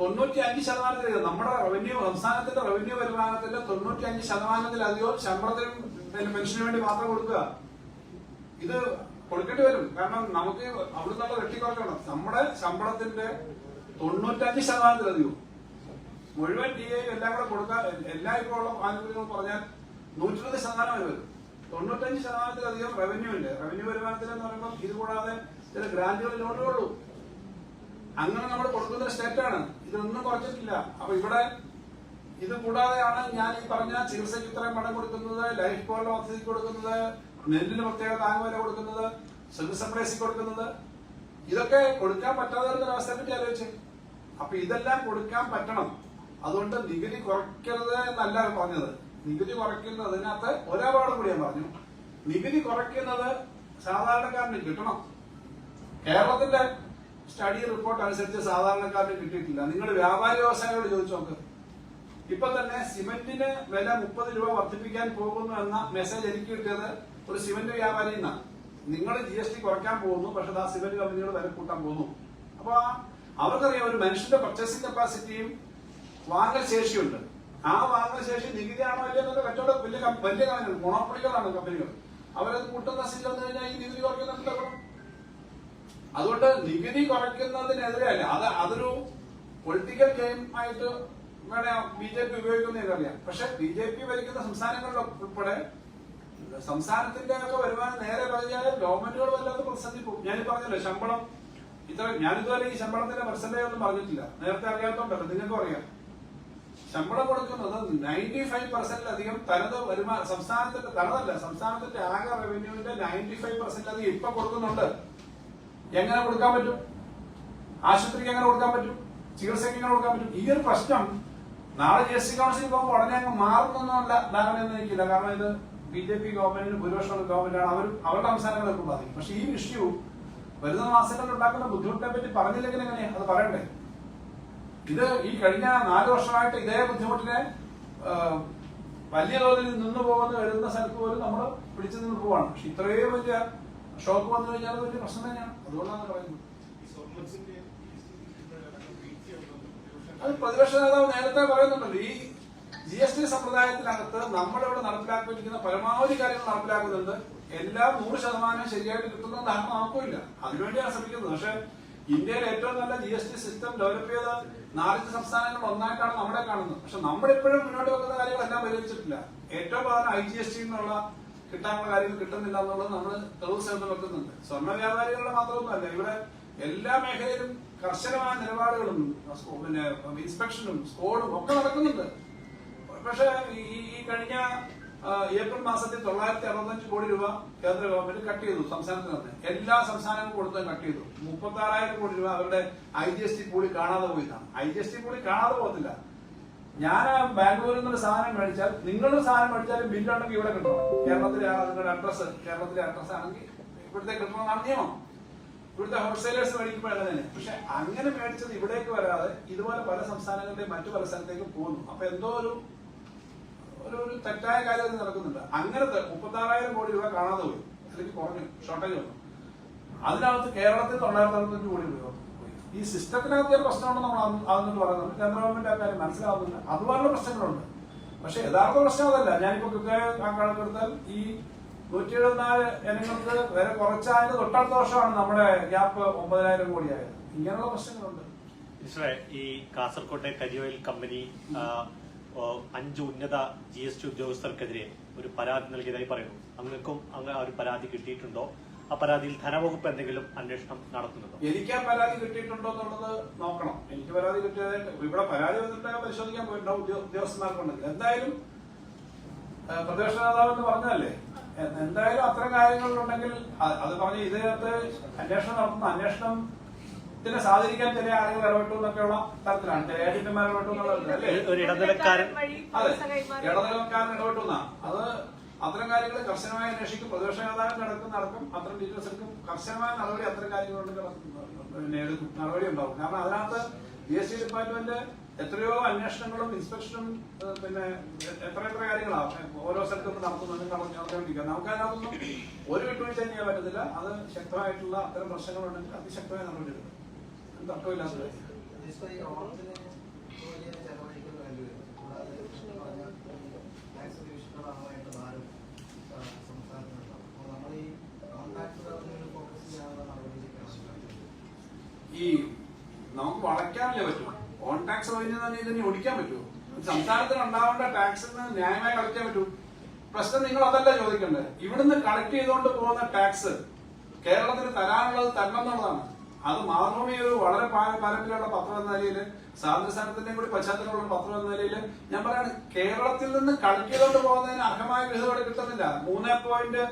തൊണ്ണൂറ്റി അഞ്ച് ശതമാനത്തിൽ നമ്മുടെ റവന്യൂ സംസ്ഥാനത്തിന്റെ റവന്യൂ വരുമാനത്തിന്റെ തൊണ്ണൂറ്റി അഞ്ച് ശതമാനത്തിലധികം ശമ്പളത്തിനും പിന്നെ മനുഷ്യന് വേണ്ടി മാത്രം കൊടുക്കുക. ഇത് കൊടുക്കേണ്ടി വരും. കാരണം നമുക്ക് അവിടെ വെട്ടി വെട്ടിക്കുറക്കണം നമ്മുടെ ശമ്പളത്തിന്റെ തൊണ്ണൂറ്റഞ്ച് ശതമാനത്തിലധികം മുഴുവൻ ടി ഐ എല്ലാം കൂടെ കൊടുക്കാൻ എല്ലാ ഇപ്പോൾ ഉള്ള ആനുകൂല്യങ്ങൾ പറഞ്ഞാൽ നൂറ്റിരുപത് ശതമാനം വരും. തൊണ്ണൂറ്റഞ്ച് ശതമാനത്തിലധികം റവന്യൂ ഉണ്ട്. റവന്യൂ വരുമാനത്തിൽ എന്ന് പറയുമ്പോൾ ഇത് കൂടാതെ ചില ഗ്രാന്റുകൾ ലോണുകളുള്ളൂ അങ്ങനെ നമ്മൾ കൊടുക്കുന്ന സ്റ്റേറ്റാണ് ഇതൊന്നും കുറച്ചിട്ടില്ല. അപ്പൊ ഇവിടെ ഇത് കൂടാതെയാണ് ഞാൻ ഈ പറഞ്ഞ ചികിത്സയ്ക്ക് ഇത്രയും പണം കൊടുക്കുന്നത് ലൈഫ് ബോർഡ് പദ്ധതി കൊടുക്കുന്നത് നെല്ലിന് പ്രത്യേക താങ്ങുവില കൊടുക്കുന്നത് സിവിൽ സപ്ലൈസിക്ക് കൊടുക്കുന്നത്. ഇതൊക്കെ കൊടുക്കാൻ പറ്റാതെ വരുന്ന അവസ്ഥയെ പറ്റി ആലോചിച്ച്. അപ്പൊ ഇതെല്ലാം കൊടുക്കാൻ പറ്റണം. അതുകൊണ്ട് നികുതി കുറയ്ക്കരുത് എന്നല്ല പറഞ്ഞത്. നികുതി കുറയ്ക്കുന്നതിനകത്ത് ഒരപാട് കൂടി ഞാൻ പറഞ്ഞു. നികുതി കുറയ്ക്കുന്നത് സാധാരണക്കാരന് കിട്ടണം. കേരളത്തിന്റെ സ്റ്റഡി റിപ്പോർട്ട് അനുസരിച്ച് സാധാരണക്കാരന് കിട്ടിയിട്ടില്ല. നിങ്ങൾ വ്യാപാരി വ്യവസായികളോട് ചോദിച്ചു നോക്ക്. ഇപ്പൊ തന്നെ സിമന്റിന് വില മുപ്പത് രൂപ വർദ്ധിപ്പിക്കാൻ പോകുന്നു എന്ന മെസ്സേജ് എനിക്ക് കിട്ടിയത് ഒരു സിമന്റ് വ്യാപാരി നിന്നാണ്. നിങ്ങൾ ജി എസ് ടി കുറയ്ക്കാൻ പോകുന്നു പക്ഷെ ആ സിമന്റ് കമ്പനികൾ വില കൂട്ടാൻ പോകുന്നു. അപ്പൊ അവർക്കറിയാം ഒരു മനുഷ്യന്റെ പർച്ചേസിംഗ് കപ്പാസിറ്റിയും വാങ്ങൽ ശേഷിയുണ്ട്. ആ വാങ്ങൽ ശേഷി നികുതിയാണോ അല്ലയോ എന്നൊക്കെ കച്ചവടം വലിയ വലിയ കമ്പനികൾ മൊണോപ്പൊളികളാണ് കമ്പനികൾ. അവരത് കൂട്ടുന്ന സ്ഥിതി വന്നു കഴിഞ്ഞാൽ ഈ നികുതി കുറയ്ക്കുന്നുണ്ടല്ലോ അതുകൊണ്ട് നികുതി കുറയ്ക്കുന്നതിനെതിരെ അല്ല അത് അതൊരു പൊളിറ്റിക്കൽ ഗെയിം ആയിട്ട് ബി ജെ പി ഉപയോഗിക്കുന്ന ഇതറിയാം. പക്ഷെ ബി ജെ പി ഭരിക്കുന്ന സംസ്ഥാനങ്ങളിലൊക്കെ ഉൾപ്പെടെ സംസ്ഥാനത്തിന്റെ ഒക്കെ വരുമാനം നേരെ പറഞ്ഞാൽ ഗവൺമെന്റുകൾ വല്ലാത്ത പ്രതിസന്ധി പോകും ഞാൻ പറഞ്ഞല്ലോ ശമ്പളം. ഇത്ര ഞാനിതുവരെ ഈ ശമ്പളത്തിന്റെ പെർസെന്റേജ് ഒന്നും പറഞ്ഞിട്ടില്ല. നേരത്തെ അറിയാത്തോണ്ടല്ലോ നിങ്ങൾക്കും അറിയാം. ശമ്പളം കൊടുക്കുന്നത് നയന്റി ഫൈവ് പെർസെന്റിലധികം തനത് വരുമാന സംസ്ഥാനത്തിന്റെ തനതല്ല സംസ്ഥാനത്തിന്റെ ആകെ റവന്യൂവിന്റെ നയന്റി ഫൈവ് പെർസെന്റിലധികം ഇപ്പൊ കൊടുക്കുന്നുണ്ട്. എങ്ങനെ കൊടുക്കാൻ പറ്റും? ആശുപത്രിക്ക് എങ്ങനെ കൊടുക്കാൻ പറ്റും? ചികിത്സയ്ക്ക് എങ്ങനെ കൊടുക്കാൻ പറ്റും? ഈ ഒരു പ്രശ്നം നാളെ ജി എസ് ടി കൗൺസിൽ പോകുമ്പോൾ ഉടനെ അങ്ങ് മാറുന്നൊന്നുമല്ല ധാരണയൊന്നും എനിക്കില്ല. കാരണം ഇത് ബി ജെ പി ഗവൺമെന്റിന് ഭൂരിപക്ഷമുള്ള ഗവൺമെന്റാണ്. അവർ അവരുടെ അവസാനങ്ങളൊക്കെ ബാധിക്കും പക്ഷെ ഈ ഇഷ്യൂ വരുന്ന മാസങ്ങളിൽ ഉണ്ടാക്കുന്ന ബുദ്ധിമുട്ടിനെ പറ്റി പറഞ്ഞില്ലെങ്കിൽ എങ്ങനെയാ അത് പറയണ്ടേ? ഇത് ഈ കഴിഞ്ഞ നാല് വർഷമായിട്ട് ഇതേ ബുദ്ധിമുട്ടിനെ വലിയ തോതിൽ നിന്ന് പോകുന്ന വരുന്ന സ്ഥലത്ത് പോലും നമ്മൾ പിടിച്ചു നിന്ന് പോവാണ്. പക്ഷെ ഇത്രയും വലിയ ഷോക്ക് വന്നു കഴിഞ്ഞാൽ വലിയ പ്രശ്നം തന്നെയാണ്. അതുകൊണ്ടാണ് പറയുന്നത്. അത് പ്രതിപക്ഷ നേതാവ് നേരത്തെ പറയുന്നുണ്ടല്ലോ ഈ ജി എസ് ടി സമ്പ്രദായത്തിനകത്ത് നമ്മളിവിടെ നടപ്പിലാക്കിയിരിക്കുന്ന പരമാവധി കാര്യങ്ങൾ നടപ്പിലാക്കുന്നുണ്ട്. എല്ലാം നൂറ് ശതമാനം ശരിയായിട്ട് കിട്ടുന്ന ധാരണ നമുക്കില്ല അതിനുവേണ്ടിയാണ് ശ്രമിക്കുന്നത്. പക്ഷെ ഇന്ത്യയിൽ ഏറ്റവും നല്ല G S T system develop ചെയ്ത നാലഞ്ച് സംസ്ഥാനങ്ങൾ ഒന്നായിട്ടാണ് നമ്മളെ കാണുന്നത്. പക്ഷെ നമ്മളിപ്പോഴും മുന്നോട്ട് വെക്കുന്ന കാര്യങ്ങളെല്ലാം പരിഹരിച്ചിട്ടില്ല. ഏറ്റവും പ്രധാനം ഐ ജി എസ് ടി എന്നുള്ള കിട്ടാനുള്ള കാര്യങ്ങൾ കിട്ടുന്നില്ല എന്നുള്ളത് നമ്മൾ തെളിവ് സേവനം വെക്കുന്നുണ്ട്. സ്വർണ വ്യാപാരികളുടെ മാത്രമൊന്നുമല്ല ഇവിടെ എല്ലാ മേഖലയിലും കർശനമായ നിലപാടുകളും പിന്നെ ഇൻസ്പെക്ഷനും സ്കോഡും ഒക്കെ നടക്കുന്നുണ്ട്. പക്ഷെ ഈ കഴിഞ്ഞ ഏപ്രിൽ മാസത്തിൽ തൊള്ളായിരത്തി അറുപത്തഞ്ച് കോടി രൂപ കേന്ദ്ര ഗവൺമെന്റ് കട്ട് ചെയ്തു സംസ്ഥാനത്തിന് തന്നെ എല്ലാ സംസ്ഥാനങ്ങളും കൊടുത്തും കട്ട് ചെയ്തു. മുപ്പത്തി ആറായിരം കോടി രൂപ അവരുടെ ഐ ജി എസ് ടി കൂടി കാണാതെ പോയിട്ടാണ് ഐ ജി എസ് ടി കൂടി കാണാതെ പോകത്തില്ല. ഞാൻ ബാംഗ്ലൂരിൽ നിന്ന് സാധനം മേടിച്ചാൽ നിങ്ങളൊരു സാധനം മേടിച്ചാലും ബില്ലുണ്ടെങ്കിൽ ഇവിടെ കിട്ടണം. കേരളത്തിലെ നിങ്ങളുടെ അഡ്രസ് കേരളത്തിലെ അഡ്രസ് ആണെങ്കിൽ ഇവിടുത്തെ കിട്ടണമെന്നാണ് നിയമം. ഇവിടുത്തെ ഹോൾസെയിലേഴ്സ് മേടിക്കുമ്പോൾ അങ്ങനെ പക്ഷെ അങ്ങനെ മേടിച്ചത് ഇവിടേക്ക് വരാതെ ഇതുപോലെ പല സംസ്ഥാനങ്ങളുടെയും മറ്റു പല സ്ഥലത്തേക്ക് പോകുന്നു. അപ്പൊ എന്തോ ഒരു ഒരു ഒരു തെറ്റായ കാര്യം നടക്കുന്നുണ്ട്. അങ്ങനത്തെ മുപ്പത്തി ആറായിരം കോടി രൂപ കാണാതെ പോയി. അല്ലെങ്കിൽ കുറഞ്ഞു. ഷോർട്ടേജ് വന്നു. അതിനകത്ത് കേരളത്തിൽ തൊള്ളായിരത്തി അറുപത്തഞ്ച് കോടി രൂപ ഈ സിസ്റ്റത്തിനകത്ത് പ്രശ്നമുണ്ടെന്ന് നമ്മൾ അതെന്നിട്ട് പറയുന്നത് കേന്ദ്ര ഗവൺമെന്റ് ആ കാര്യം മനസ്സിലാവുന്നുണ്ട് അതുപോലുള്ള പ്രശ്നങ്ങളുണ്ട്. പക്ഷെ യഥാർത്ഥ പ്രശ്നം അതല്ല. ഞാനിപ്പോ കൃത്യമായ കണക്കെടുത്താൽ ഈ നൂറ്റി എഴുപത്തിനാല് ജനങ്ങൾക്ക് വില കുറച്ചായത് തൊട്ടടുത്ത വർഷമാണ് നമ്മുടെ ഗ്യാപ്പ് ഒമ്പതിനായിരം കോടിയായത്. ഇങ്ങനെയുള്ള പ്രശ്നങ്ങളുണ്ട്. ഈ കാസർകോട്ടെ കരിയോയിൽ കമ്പനി അഞ്ച് ഉന്നത ജി എസ് ടി ഉദ്യോഗസ്ഥർക്കെതിരെ ഒരു പരാതി നൽകിയതായി പറയുന്നു. അങ്ങക്കും അങ്ങ് ആ ഒരു പരാതി കിട്ടിയിട്ടുണ്ടോ? ആ പരാതിയിൽ ധനവകുപ്പ് എന്തെങ്കിലും അന്വേഷണം നടത്തുന്നുണ്ടോ? എനിക്ക് ആ പരാതി കിട്ടിയിട്ടുണ്ടോ എന്നുള്ളത് നോക്കണം. എനിക്ക് പരാതി കിട്ടിയതായിട്ട് ഇവിടെ പരാതി വന്നിട്ട് പരിശോധിക്കാൻ പോയിട്ടുണ്ടോ ഉദ്യോ- ഉദ്യോഗസ്ഥന്മാർക്കുണ്ടെങ്കിൽ എന്തായാലും പ്രദേശ പ്രതിപക്ഷ നേതാവ് എന്ന് പറഞ്ഞതല്ലേ? എന്തായാലും അത്തരം കാര്യങ്ങളുണ്ടെങ്കിൽ അ- അത് പറഞ്ഞ് ഇതിനകത്ത് അന്വേഷണം നടത്തുന്ന അന്വേഷണത്തിനെ സാധിക്കാൻ ചില ആളുകൾ ഇടപെട്ടു എന്നൊക്കെയുള്ള തരത്തിലാണ്. ചില ഏജന്റുമാർ ഇടപെട്ടു ഇടനിലക്കാരൻ അതെ ഇടനിലക്കാരൻ ഇടപെട്ടു എന്നാ. അത് അത്തരം കാര്യങ്ങൾ കർശനമായി അന്വേഷിക്കും. പ്രതിപക്ഷ നേതാവിന്റെ അടക്കം നടക്കും. അത്തരം ഡീറ്റെയിൽസ് എടുക്കും. കർശനമായ നടപടി അത്തരം കാര്യങ്ങളുണ്ട്. പിന്നെ എടുക്കും നടപടി ഉണ്ടാവും? കാരണം അതിനകത്ത് ജി എസ് ടി ഡിപ്പാർട്ട്മെന്റ് എത്രയോ അന്വേഷണങ്ങളും ഇൻസ്പെക്ഷനും പിന്നെ എത്ര എത്ര കാര്യങ്ങളാണ് ഓരോ സ്ഥലത്തും നടത്തുന്നുണ്ട് നടന്നുകൊണ്ടിരിക്കുക നമുക്ക് അതിനകത്തൊന്നും ഒരു വിട്ടുവീഴ്ച തന്നെ ചെയ്യാൻ പറ്റത്തില്ല. അത് ശക്തമായിട്ടുള്ള അത്തരം പ്രശ്നങ്ങളുണ്ടെങ്കിൽ അതിശക്തമായ നടപടിയെടുക്കും തർക്കമില്ലാത്തത് ഈ നമുക്ക് വളയ്ക്കാനല്ലേ പറ്റും. ഓൺ ടാക്സ് റവന്യൂ തന്നെ ഇതിനെ ഓടിക്കാൻ പറ്റുമോ സംസ്ഥാനത്തിന് ഉണ്ടാവേണ്ട ടാക്സ് ന്യായമായി കളക്ട് പറ്റൂ. പ്രശ്നം നിങ്ങൾ അതല്ല ചോദിക്കേണ്ടത് ഇവിടുന്ന് കളക്ട് ചെയ്തുകൊണ്ട് പോകുന്ന ടാക്സ് കേരളത്തിന് തരാനുള്ളത് തരണം എന്നുള്ളതാണ്. അത് മാതൃഭൂമി ഒരു വളരെ പാരമ്പര്യമുള്ള പത്രം എന്ന നിലയിൽ സ്വാതന്ത്ര്യത്തിന്റെയും കൂടി പശ്ചാത്തലമുള്ള പത്രം എന്ന നിലയിൽ ഞാൻ പറയാണ് കേരളത്തിൽ നിന്ന് കളക്ട് ചെയ്തുകൊണ്ട് പോകുന്നതിന് അർഹമായ വിഹിതം കിട്ടുന്നില്ല. മൂന്ന് പോയിന്റ്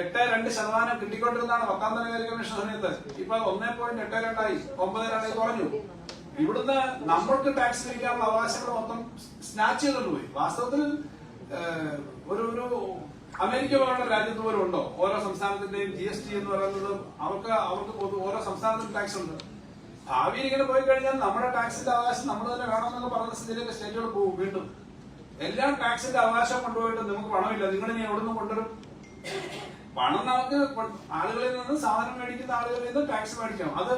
എട്ട് രണ്ട് ശതമാനം കിട്ടിക്കൊണ്ടിരുന്നതാണ് പത്താം ധനകാര്യ കമ്മീഷൻ സമയത്ത്. ഇപ്പൊ ഒന്നേ പോയിന്റ് എട്ട് രണ്ടായി. ഒമ്പത് രണ്ടായി കുറഞ്ഞു. ഇവിടുന്ന് നമ്മൾക്ക് ടാക്സ് പിരിക്കാനുള്ള അവകാശങ്ങൾ മൊത്തം സ്നാച്ച് ചെയ്തുകൊണ്ട് പോയി. വാസ്തവത്തിൽ ഒരു ഒരു അമേരിക്ക പോലുള്ള രാജ്യത്ത് പോലും ഉണ്ടോ? ഓരോ സംസ്ഥാനത്തിന്റെയും ജി എസ് ടി എന്ന് പറയുന്നത് അവർക്ക് അവർക്ക് ഓരോ സംസ്ഥാനത്തിനും ടാക്സ് ഉണ്ട്. ഭാവിയിൽ ഇങ്ങനെ പോയി കഴിഞ്ഞാൽ നമ്മുടെ ടാക്സിന്റെ അവകാശം നമ്മൾ തന്നെ വേണമെന്നൊക്കെ പറഞ്ഞ സ്ഥിതിയിലേക്ക് സ്റ്റേറ്റുകൾ പോകും വീണ്ടും. എല്ലാം ടാക്സിന്റെ അവകാശം കൊണ്ടുപോയിട്ട് നമുക്ക് പണമില്ല. നിങ്ങൾ ഇനി എവിടുന്ന് കൊണ്ടുവരും? പണം നമുക്ക് ആളുകളിൽ നിന്ന് സാധനം മേടിക്കുന്ന ആളുകളിൽ നിന്ന് ടാക്സ് മേടിക്കണം. അത്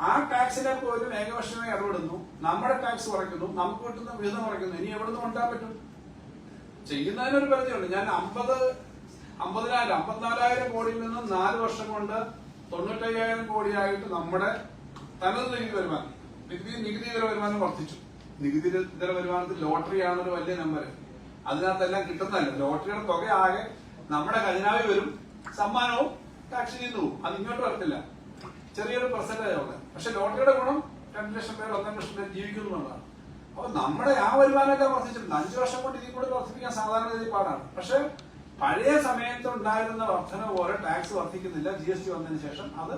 ആ ടാക്സിനെ പോലും ഏകപക്ഷമായി ഇടപെടുന്നു. നമ്മുടെ ടാക്സ് കുറയ്ക്കുന്നു. നമുക്ക് കിട്ടുന്ന വിഹിതം കുറയ്ക്കുന്നു. ഇനി എവിടെ നിന്ന് കൊണ്ടുപോകാൻ പറ്റും? ചെയ്യുന്നതിനൊരു പരിധിയുണ്ട്. ഞാൻ അമ്പത് അമ്പതിനായിരം അമ്പത്തിനാലായിരം കോടിയിൽ നിന്ന് നാല് വർഷം കൊണ്ട് തൊണ്ണൂറ്റയ്യായിരം കോടിയായിട്ട് നമ്മുടെ തനത് നികുതി വരുമാനം നികുതി നികുതി ഇതര വരുമാനം വർദ്ധിച്ചു. നികുതി ഇതര വരുമാനത്തിൽ ലോട്ടറിയാണ് ഒരു വലിയ നമ്പർ അതിനകത്തെല്ലാം കിട്ടുന്നതല്ല. ലോട്ടറിയുടെ തുക ആകെ നമ്മുടെ ഖജനാവിൽ വരും. സമ്മാനവും ടാക്സ് പോകും. അത് ഇങ്ങോട്ട് വരത്തില്ല. ചെറിയൊരു പെർസെന്റേജ് ഉണ്ട് പക്ഷെ ലോട്ടറിയുടെ ഗുണം രണ്ട് ലക്ഷം പേർ ഒന്നര ലക്ഷം പേര് ജീവിക്കുന്നു എന്നുള്ളതാണ്. അപ്പൊ നമ്മുടെ ആ വരുമാനമൊക്കെ വർദ്ധിച്ചിട്ടുണ്ട്. അഞ്ചു വർഷം കൊണ്ട് ഇതിൽ കൂടെ വർദ്ധിപ്പിക്കാൻ സാധാരണ ഗതി പാടാണ്. പക്ഷെ പഴയ സമയത്ത് ഉണ്ടായിരുന്ന വർധന പോലെ ടാക്സ് വർദ്ധിക്കുന്നില്ല. ജി എസ് ടി വന്നതിന് ശേഷം അത്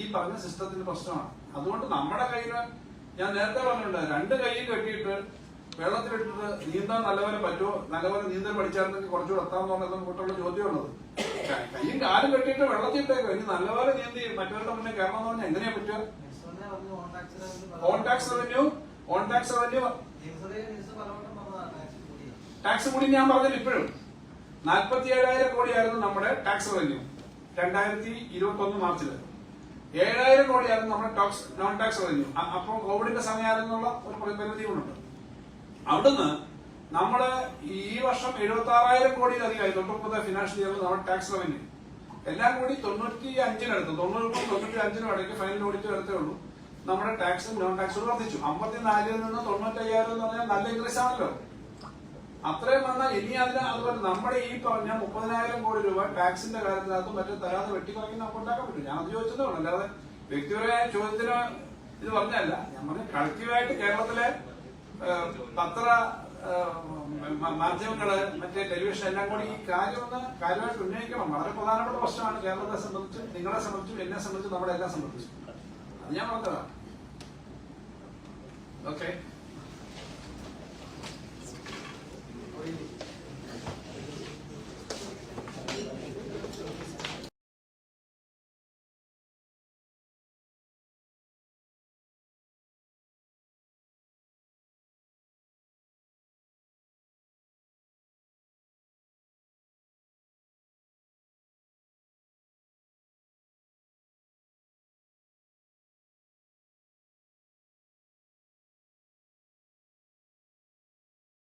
ഈ പറഞ്ഞ സിസ്റ്റത്തിന്റെ പ്രശ്നമാണ്. അതുകൊണ്ട് നമ്മുടെ കയ്യിൽ ഞാൻ നേരത്തെ പറഞ്ഞിട്ടുണ്ട് രണ്ട് കൈയും കെട്ടിയിട്ട് വെള്ളത്തിലിട്ടിട്ട് നീന്താൻ നല്ലപോലെ പറ്റുമോ? നല്ലപോലെ നീന്തൽ പഠിച്ചായിരുന്നെങ്കിൽ കുറച്ചുകൂടെ എത്താമെന്നുള്ള കൂട്ടുള്ള ചോദ്യമുള്ളത്. കയ്യും കൈയും കാലും കെട്ടിയിട്ട് വെള്ളത്തിലിട്ടേക്കോ ഇനി നല്ലപോലെ നീന്തി മറ്റവരുടെ മുന്നേ കയറണം എന്ന് പറഞ്ഞാൽ എങ്ങനെയാ പറ്റുക? Own tax revenue own tax revenue? Tax കൂടി ഞാൻ പറഞ്ഞത് ഇപ്പോഴും. നാൽപ്പത്തി ഏഴായിരം കോടിയായിരുന്നു നമ്മുടെ ടാക്സ് റവന്യൂ. രണ്ടായിരത്തി ഇരുപത്തി ഒന്ന് മാർച്ചിൽ. ഏഴായിരം കോടിയായിരുന്നു നമ്മുടെ ടാക്സ് നോൺ ടാക്സ് റവന്യൂ. അപ്പോൾ കോവിഡിന്റെ സമയമായിരുന്നുള്ള ഒരു കൊണ്ടുണ്ട് അവിടുന്ന് നമ്മൾ ഈ വർഷം എഴുപത്തി ആറായിരം കോടിയിലധികമായി തൊട്ടൊമ്പത് ഫിനാൻഷ്യൽ ഇയറിൽ നമ്മുടെ ടാക്സ് റവന്യൂ എല്ലാം കൂടി തൊണ്ണൂറ്റി അഞ്ചിനടുത്ത് തൊണ്ണൂറിനും തൊണ്ണൂറ്റി അഞ്ചിനും ഇടയ്ക്ക് ഫൈനൽ ഓഡിറ്റ് വരത്തേ ഉള്ളൂ. നമ്മുടെ ടാക്സും നോൺ ടാക്സും വർദ്ധിച്ചു. അമ്പത്തിനാലിൽ നിന്ന് തൊണ്ണൂറ്റി അയ്യായിരം എന്ന് പറഞ്ഞാൽ നല്ല ഇൻക്രീസ് ആണല്ലോ. അത്രയും വന്നാൽ ഇനി അതിന് അതുപോലെ നമ്മുടെ ഈ പറഞ്ഞ മുപ്പതിനായിരം കോടി രൂപ ടാക്സിന്റെ കാര്യത്തിനകത്തും മറ്റും തരാതെ വെട്ടിക്കുറയ്ക്ക് നമുക്ക് ഉണ്ടാക്കാൻ പറ്റും. ഞാൻ അത് ചോദിച്ചതേ ഉള്ളൂ. അല്ലാതെ വ്യക്തിപരമായ ചോദ്യത്തിന് ഇത് പറഞ്ഞല്ല ഞാൻ പറഞ്ഞ കളക്റ്റീവായിട്ട് കേരളത്തിലെ പത്ര മാധ്യമങ്ങൾ മറ്റേ ടെലിവിഷൻ എല്ലാം കൂടി ഈ കാര്യം ഒന്ന് കാര്യമായിട്ട് ഉന്നയിക്കണം. വളരെ പ്രധാനപ്പെട്ട പ്രശ്നമാണ് കേരളത്തെ സംബന്ധിച്ച് നിങ്ങളെ സംബന്ധിച്ചും എന്നെ സംബന്ധിച്ചും നമ്മളെ എല്ലാം സംബന്ധിച്ചും. അത് ഞാൻ പറഞ്ഞതാണ് ഓക്കെ